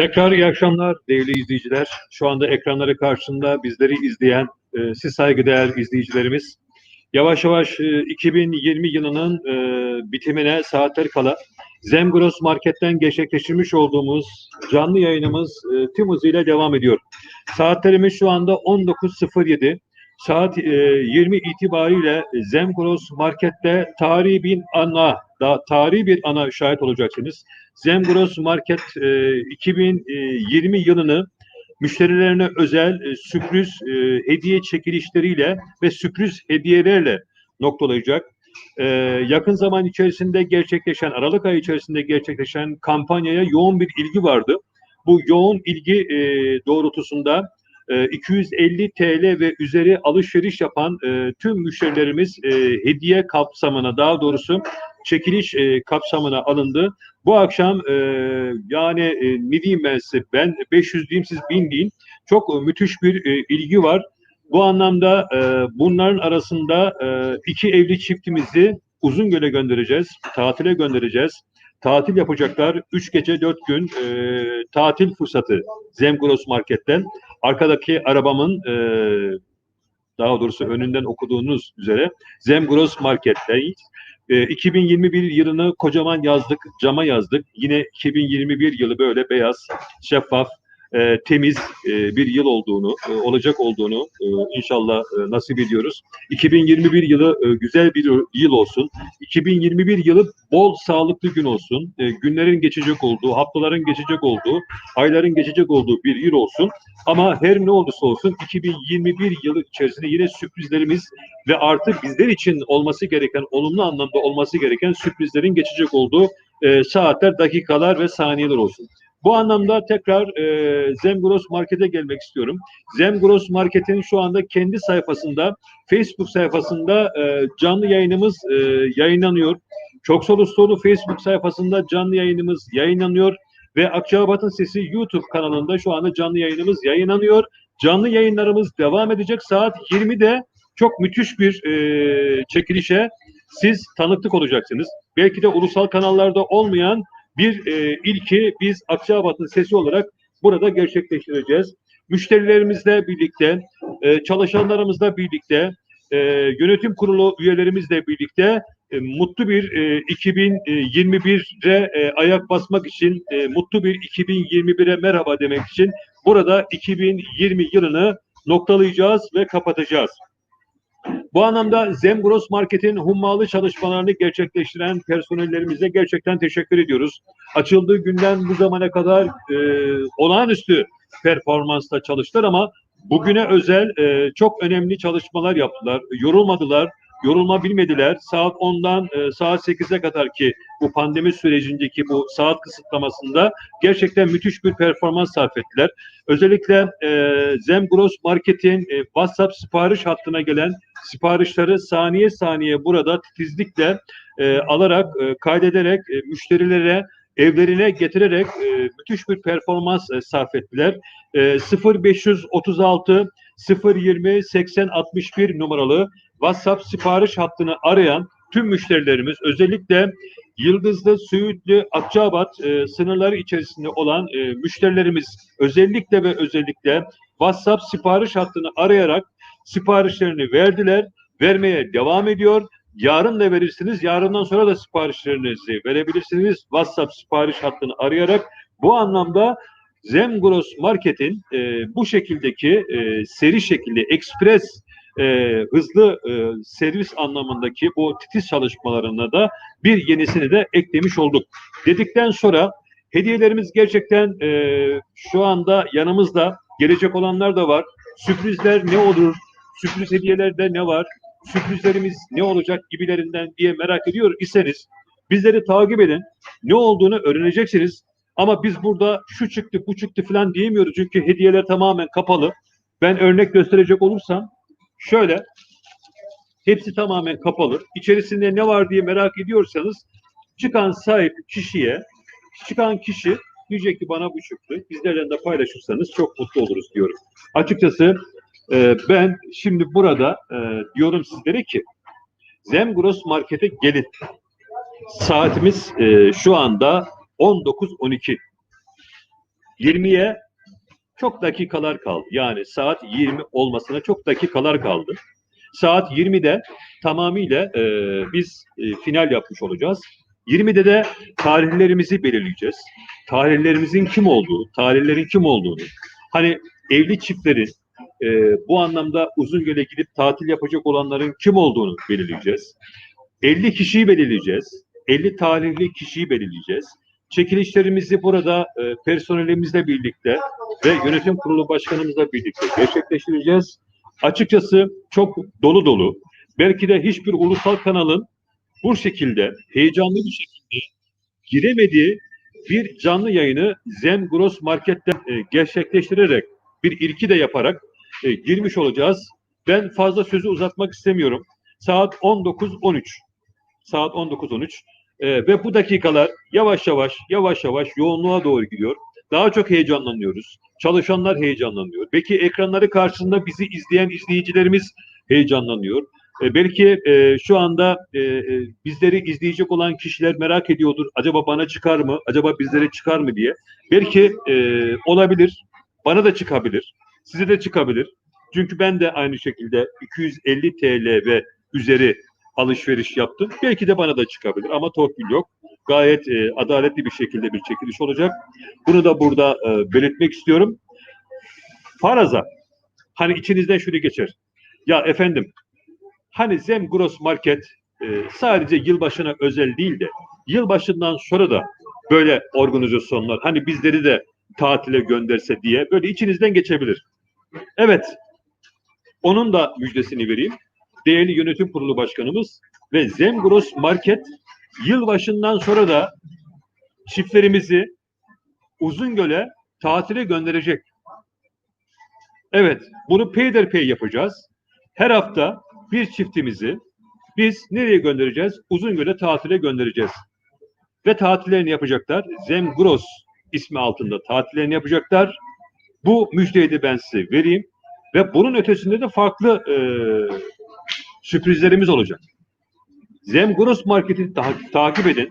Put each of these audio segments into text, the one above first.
Tekrar iyi akşamlar değerli izleyiciler. Şu anda ekranları karşısında bizleri izleyen e, siz saygıdeğer izleyicilerimiz. Yavaş yavaş e, 2020 yılının e, bitimine saatler kala Zemgros Market'ten gerçekleştirmiş olduğumuz canlı yayınımız e, tüm hızıyla devam ediyor. Saatlerimiz şu anda 19.07. Saat e, 20 itibariyle Zemgros Market'te tarihi bir ana, da tarihi bir ana şahit olacaksınız. Zemgros Market e, 2020 yılını müşterilerine özel e, sürpriz e, hediye çekilişleriyle ve sürpriz hediyelerle noktalayacak. E, yakın zaman içerisinde gerçekleşen, Aralık ayı içerisinde gerçekleşen kampanyaya yoğun bir ilgi vardı. Bu yoğun ilgi e, doğrultusunda e, 250 TL ve üzeri alışveriş yapan e, tüm müşterilerimiz e, hediye kapsamına, daha doğrusu çekiliş e, kapsamına alındı. Bu akşam e, yani e, ne diyeyim ben size ben 500 diyeyim siz 1000 deyin. Çok e, müthiş bir e, ilgi var. Bu anlamda e, bunların arasında e, iki evli çiftimizi Uzungöl'e göndereceğiz. Tatile göndereceğiz. Tatil yapacaklar. 3 gece 4 gün e, tatil fırsatı Zemgros Market'ten. Arkadaki arabamın e, daha doğrusu önünden okuduğunuz üzere Zemgros Market'teyiz. E, 2021 yılını kocaman yazdık, cama yazdık. Yine 2021 yılı böyle beyaz, şeffaf, e, temiz e, bir yıl olduğunu, e, olacak olduğunu e, inşallah e, nasip ediyoruz. 2021 yılı e, güzel bir yıl olsun. 2021 yılı bol sağlıklı gün olsun. E, günlerin geçecek olduğu, haftaların geçecek olduğu, ayların geçecek olduğu bir yıl olsun. Ama her ne olursa olsun 2021 yılı içerisinde yine sürprizlerimiz ve artık bizler için olması gereken, olumlu anlamda olması gereken sürprizlerin geçecek olduğu e, saatler, dakikalar ve saniyeler olsun. Bu anlamda tekrar e, Zemgros Market'e gelmek istiyorum. Zemgros Market'in şu anda kendi sayfasında, Facebook sayfasında e, canlı yayınımız e, yayınlanıyor. Çok soru soru Facebook sayfasında canlı yayınımız yayınlanıyor ve Akçabat'ın Sesi YouTube kanalında şu anda canlı yayınımız yayınlanıyor. Canlı yayınlarımız devam edecek. Saat 20'de çok müthiş bir e, çekilişe siz tanıklık olacaksınız. Belki de ulusal kanallarda olmayan bir e, ilki biz Akçabat'ın sesi olarak burada gerçekleştireceğiz. Müşterilerimizle birlikte, e, çalışanlarımızla birlikte, e, yönetim kurulu üyelerimizle birlikte e, mutlu bir e, 2021'e e, ayak basmak için, e, mutlu bir 2021'e merhaba demek için burada 2020 yılını noktalayacağız ve kapatacağız. Bu anlamda Zemgros Market'in hummalı çalışmalarını gerçekleştiren personellerimize gerçekten teşekkür ediyoruz. Açıldığı günden bu zamana kadar e, olağanüstü performansla çalıştılar ama bugüne özel e, çok önemli çalışmalar yaptılar. Yorulmadılar, yorulma bilmediler. Saat 10'dan e, saat 8'e kadar ki bu pandemi sürecindeki bu saat kısıtlamasında gerçekten müthiş bir performans sarf ettiler. Özellikle e, Zemgros Market'in e, WhatsApp sipariş hattına gelen siparişleri saniye saniye burada titizlikle e, alarak, e, kaydederek e, müşterilere evlerine getirerek e, müthiş bir performans e, sarf ettiler. E, 0536 020 80 61 numaralı WhatsApp sipariş hattını arayan tüm müşterilerimiz özellikle Yıldızlı, Söğütlü, Akçabat e, sınırları içerisinde olan e, müşterilerimiz özellikle ve özellikle WhatsApp sipariş hattını arayarak siparişlerini verdiler, vermeye devam ediyor. Yarın da verirsiniz, yarından sonra da siparişlerinizi verebilirsiniz. WhatsApp sipariş hattını arayarak bu anlamda Zemgros Market'in e, bu şekildeki e, seri şekilde ekspres e, hızlı e, servis anlamındaki bu titiz çalışmalarına da bir yenisini de eklemiş olduk. Dedikten sonra hediyelerimiz gerçekten e, şu anda yanımızda gelecek olanlar da var. Sürprizler ne olur? Sürpriz hediyelerde ne var? Sürprizlerimiz ne olacak gibilerinden diye merak ediyor iseniz bizleri takip edin. Ne olduğunu öğreneceksiniz. Ama biz burada şu çıktı bu çıktı falan diyemiyoruz çünkü hediyeler tamamen kapalı. Ben örnek gösterecek olursam şöyle hepsi tamamen kapalı. İçerisinde ne var diye merak ediyorsanız çıkan sahip kişiye çıkan kişi diyecek ki bana bu çıktı. Bizlerden de paylaşırsanız çok mutlu oluruz diyorum. Açıkçası e, ben şimdi burada e, diyorum sizlere ki Zemgros Market'e gelin. Saatimiz e, şu anda 19.12. 20'ye çok dakikalar kaldı. Yani saat 20 olmasına çok dakikalar kaldı. Saat 20'de tamamıyla e, biz e, final yapmış olacağız. 20'de de tarihlerimizi belirleyeceğiz. Tarihlerimizin kim olduğu, tarihlerin kim olduğunu, hani evli çiftlerin e, bu anlamda Uzungöl'e gidip tatil yapacak olanların kim olduğunu belirleyeceğiz. 50 kişiyi belirleyeceğiz. 50 tarihli kişiyi belirleyeceğiz. Çekilişlerimizi burada e, personelimizle birlikte ve yönetim kurulu başkanımızla birlikte gerçekleştireceğiz. Açıkçası çok dolu dolu. Belki de hiçbir ulusal kanalın bu şekilde heyecanlı bir şekilde giremediği bir canlı yayını Zen Gross Market'ten e, gerçekleştirerek bir ilki de yaparak e, girmiş olacağız. Ben fazla sözü uzatmak istemiyorum. Saat 19.13. Saat 19.13. E, ve bu dakikalar yavaş yavaş yavaş yavaş yoğunluğa doğru gidiyor. Daha çok heyecanlanıyoruz. Çalışanlar heyecanlanıyor. Belki ekranları karşısında bizi izleyen izleyicilerimiz heyecanlanıyor. E, belki e, şu anda e, e, bizleri izleyecek olan kişiler merak ediyordur. Acaba bana çıkar mı? Acaba bizlere çıkar mı diye. Belki e, olabilir. Bana da çıkabilir. Size de çıkabilir. Çünkü ben de aynı şekilde 250 TL ve üzeri alışveriş yaptım. Belki de bana da çıkabilir ama torpil yok. Gayet e, adaletli bir şekilde bir çekiliş olacak. Bunu da burada e, belirtmek istiyorum. Faraza, hani içinizden şunu geçer. Ya efendim, hani Zem Gross Market e, sadece yılbaşına özel değil de yılbaşından sonra da böyle organizasyonlar hani bizleri de tatile gönderse diye böyle içinizden geçebilir. Evet, onun da müjdesini vereyim. Değerli yönetim kurulu başkanımız ve Zemgros Market yılbaşından sonra da çiftlerimizi Uzungöl'e tatile gönderecek. Evet, bunu peyderpey yapacağız. Her hafta bir çiftimizi biz nereye göndereceğiz? Uzungöl'e tatile göndereceğiz. Ve tatillerini yapacaklar. Zemgros ismi altında tatillerini yapacaklar. Bu müjdeyi de ben size vereyim. Ve bunun ötesinde de farklı e, sürprizlerimiz olacak. Zemgros Market'i ta- takip edin.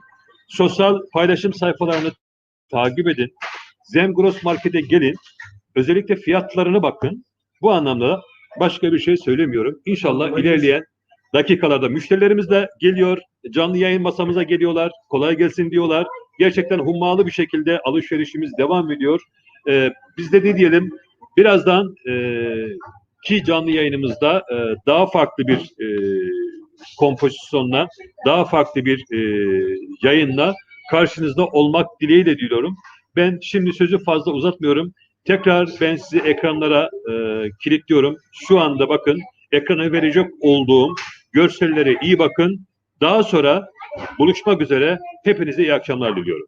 Sosyal paylaşım sayfalarını takip edin. Zemgros Market'e gelin. Özellikle fiyatlarını bakın. Bu anlamda da başka bir şey söylemiyorum. İnşallah ilerleyen dakikalarda müşterilerimiz de geliyor. Canlı yayın masamıza geliyorlar. Kolay gelsin diyorlar. Gerçekten hummalı bir şekilde alışverişimiz devam ediyor. Ee, biz de ne diyelim birazdan e, ki canlı yayınımızda e, daha farklı bir e, kompozisyonla, daha farklı bir e, yayınla karşınızda olmak dileğiyle diliyorum. Ben şimdi sözü fazla uzatmıyorum. Tekrar ben sizi ekranlara e, kilitliyorum. Şu anda bakın ekrana verecek olduğum görsellere iyi bakın. Daha sonra buluşmak üzere. Hepinize iyi akşamlar diliyorum.